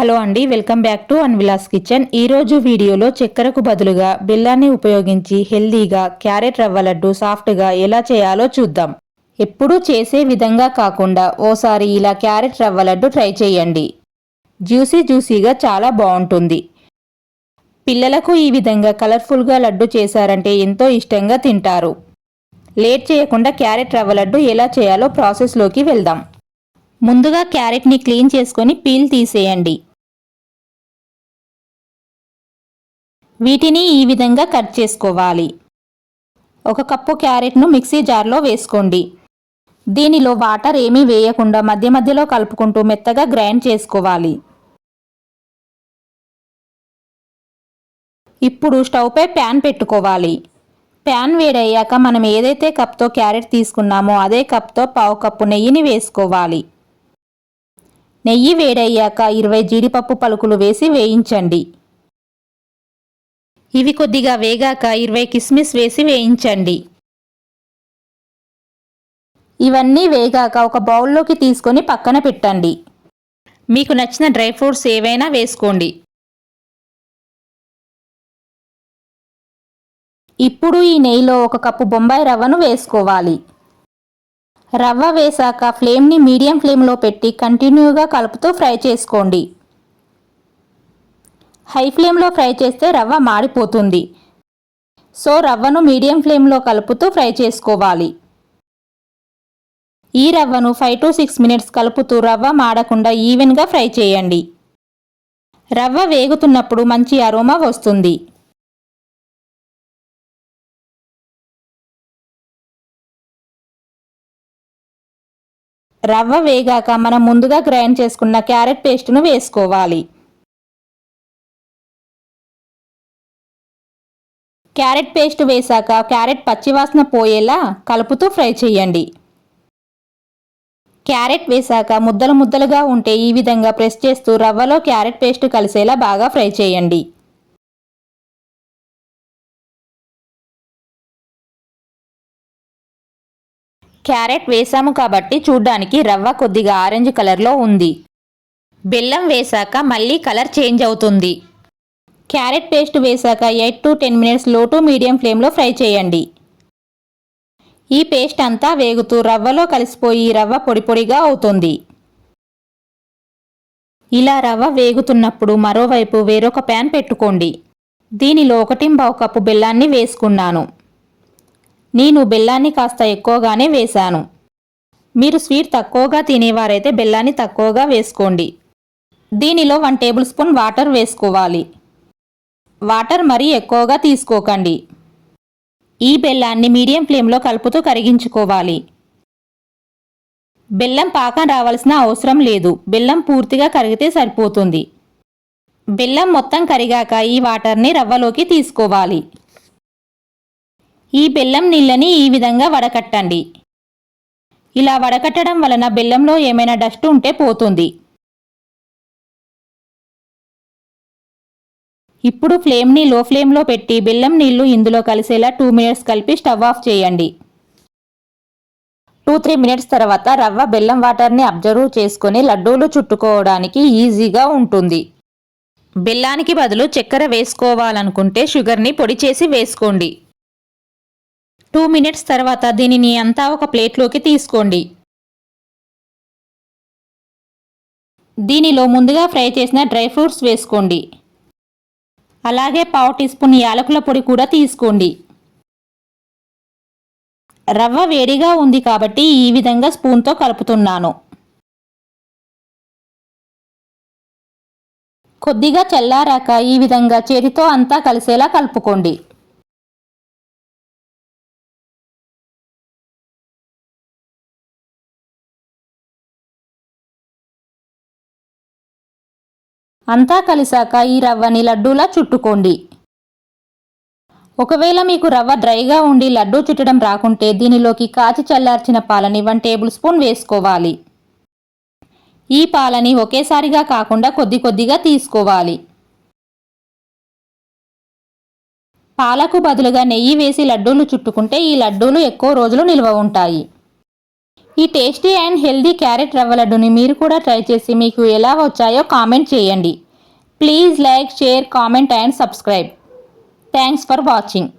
Hello అండి welcome back to Anvila's kitchen. ఈరోజు వీడియోలో చక్కెరకు బదులుగా బెల్లాన్ని ఉపయోగించి హెల్దీగా క్యారెట్ రవ్వ లడ్డు సాఫ్ట్గా ఎలా చేయాలో చూద్దాం. ఎప్పుడూ చేసే విధంగా కాకుండా ఓసారి ఇలా క్యారెట్ రవ్వ లడ్డు ట్రై చేయండి. జ్యూసీ జ్యూసీగా చాలా బాగుంటుంది. పిల్లలకు ఈ విధంగా కలర్ఫుల్గా లడ్డు చేశారంటే ఎంతో ఇష్టంగా తింటారు. లేట్ చేయకుండా క్యారెట్ రవ్వ లడ్డు ఎలా చేయాలో ప్రాసెస్లోకి వెళ్దాం. ముందుగా క్యారెట్ని క్లీన్ చేసుకొని పీల్ తీసేయండి. వీటిని ఈ విధంగా కట్ చేసుకోవాలి. ఒక కప్పు క్యారెట్ను మిక్సీ జార్లో వేసుకోండి. దీనిలో వాటర్ ఏమీ వేయకుండా మధ్య మధ్యలో కలుపుకుంటూ మెత్తగా గ్రైండ్ చేసుకోవాలి. ఇప్పుడు స్టవ్పై ప్యాన్ పెట్టుకోవాలి. ప్యాన్ వేడయ్యాక మనం ఏదైతే కప్తో క్యారెట్ తీసుకున్నామో అదే కప్తో పావు కప్పు నెయ్యిని వేసుకోవాలి. నెయ్యి వేడయ్యాక ఇరవై జీడిపప్పు పలుకులు వేసి వేయించండి. ఇవి కొద్దిగా వేగాక ఇరవై కిస్మిస్ వేసి వేయించండి. ఇవన్నీ వేగాక ఒక బౌల్లోకి తీసుకొని పక్కన పెట్టండి. మీకు నచ్చిన డ్రై ఫ్రూట్స్ ఏవైనా వేసుకోండి. ఇప్పుడు ఈ నెయ్యిలో ఒక కప్పు బొంబాయి రవ్వను వేసుకోవాలి. రవ్వ వేశాక ఫ్లేమ్ని మీడియం ఫ్లేమ్లో పెట్టి కంటిన్యూగా కలుపుతూ ఫ్రై చేసుకోండి. హై ఫ్లేమ్లో ఫ్రై చేస్తే రవ్వ మాడిపోతుంది. సో రవ్వను మీడియం ఫ్లేమ్లో కలుపుతూ ఫ్రై చేసుకోవాలి. ఈ రవ్వను ఫైవ్ టు సిక్స్ మినిట్స్ కలుపుతూ రవ్వ మాడకుండా ఈవెన్గా ఫ్రై చేయండి. రవ్వ వేగుతున్నప్పుడు మంచి అరోమా వస్తుంది. రవ్వ వేగాక మనం ముందుగా గ్రైండ్ చేసుకున్న క్యారెట్ పేస్ట్ను వేసుకోవాలి. క్యారెట్ పేస్ట్ వేశాక క్యారెట్ పచ్చివాసన పోయేలా కలుపుతూ ఫ్రై చేయండి. క్యారెట్ వేశాక ముద్దలు ముద్దలుగా ఉంటే ఈ విధంగా ప్రెస్ చేస్తూ రవ్వలో క్యారెట్ పేస్ట్ కలిసేలా బాగా ఫ్రై చేయండి. క్యారెట్ వేసాము కాబట్టి చూడ్డానికి రవ్వ కొద్దిగా ఆరెంజ్ కలర్లో ఉంది. బెల్లం వేశాక మళ్ళీ కలర్ చేంజ్ అవుతుంది. క్యారెట్ పేస్ట్ వేశాక ఎయిట్ టు టెన్ మినిట్స్లో టు మీడియం ఫ్లేమ్లో ఫ్రై చేయండి. ఈ పేస్ట్ అంతా వేగుతూ రవ్వలో కలిసిపోయి రవ్వ పొడి పొడిగా అవుతుంది. ఇలా రవ్వ వేగుతున్నప్పుడు మరోవైపు వేరొక ప్యాన్ పెట్టుకోండి. దీనిలో ఒకటింబావు కప్పు బెల్లాన్ని వేసుకున్నాను. నేను బెల్లాన్ని కాస్త ఎక్కువగానే వేశాను. మీరు స్వీట్ తక్కువగా తినేవారైతే బెల్లాన్ని తక్కువగా వేసుకోండి. దీనిలో వన్ టేబుల్ స్పూన్ వాటర్ వేసుకోవాలి. వాటర్ మరీ ఎక్కువగా తీసుకోకండి. ఈ బెల్లాన్ని మీడియం ఫ్లేమ్లో కలుపుతూ కరిగించుకోవాలి. బెల్లం పాకం రావాల్సిన అవసరం లేదు. బెల్లం పూర్తిగా కరిగితే సరిపోతుంది. బెల్లం మొత్తం కరిగాక ఈ వాటర్ని రవ్వలోకి తీసుకోవాలి. ఈ బెల్లం నీళ్ళని ఈ విధంగా వడకట్టండి. ఇలా వడకట్టడం వలన బెల్లంలో ఏమైనా డస్ట్ ఉంటే పోతుంది. ఇప్పుడు ఫ్లేమ్ని లో ఫ్లేమ్లో పెట్టి బెల్లం నీళ్ళు ఇందులో కలిసేలా టూ మినిట్స్ కలిపి స్టవ్ ఆఫ్ చేయండి. టూ త్రీ మినిట్స్ తర్వాత రవ్వ బెల్లం వాటర్ని అబ్జర్వ్ చేసుకొని లడ్డూలు చుట్టుకోవడానికి ఈజీగా ఉంటుంది. బెల్లానికి బదులు చక్కెర వేసుకోవాలనుకుంటే షుగర్ని పొడి చేసి వేసుకోండి. టూ మినిట్స్ తర్వాత దీనిని అంతా ఒక ప్లేట్లోకి తీసుకోండి. దీనిలో ముందుగా ఫ్రై చేసిన డ్రై ఫ్రూట్స్ వేసుకోండి. అలాగే పావు టీ స్పూన్ యాలకుల పొడి కూడా తీసుకోండి. రవ్వ వేడిగా ఉంది కాబట్టి ఈ విధంగా స్పూన్తో కలుపుతున్నాను. కొద్దిగా చల్లారాక ఈ విధంగా చేతితో అంతా కలిసేలా కలుపుకోండి. అంతా కలిసాక ఈ రవ్వని లడ్డూలా చుట్టుకోండి. ఒకవేళ మీకు రవ్వ డ్రైగా ఉండి లడ్డూ చుట్టడం రాకుంటే దీనిలోకి కాచి చల్లార్చిన పాలని వన్ టేబుల్ స్పూన్ వేసుకోవాలి. ఈ పాలని ఒకేసారిగా కాకుండా కొద్ది కొద్దిగా తీసుకోవాలి. పాలకు బదులుగా నెయ్యి వేసి లడ్డూలు చుట్టుకుంటే ఈ లడ్డూలు ఎక్కువ రోజులు నిల్వ ఉంటాయి. ఈ టేస్టీ అండ్ హెల్దీ క్యారెట్ రవ్వ లడ్డుని మీరు కూడా ట్రై చేసి మీకు ఎలా వచ్చాయో కామెంట్ చేయండి. Please like share comment and subscribe. Thanks for watching.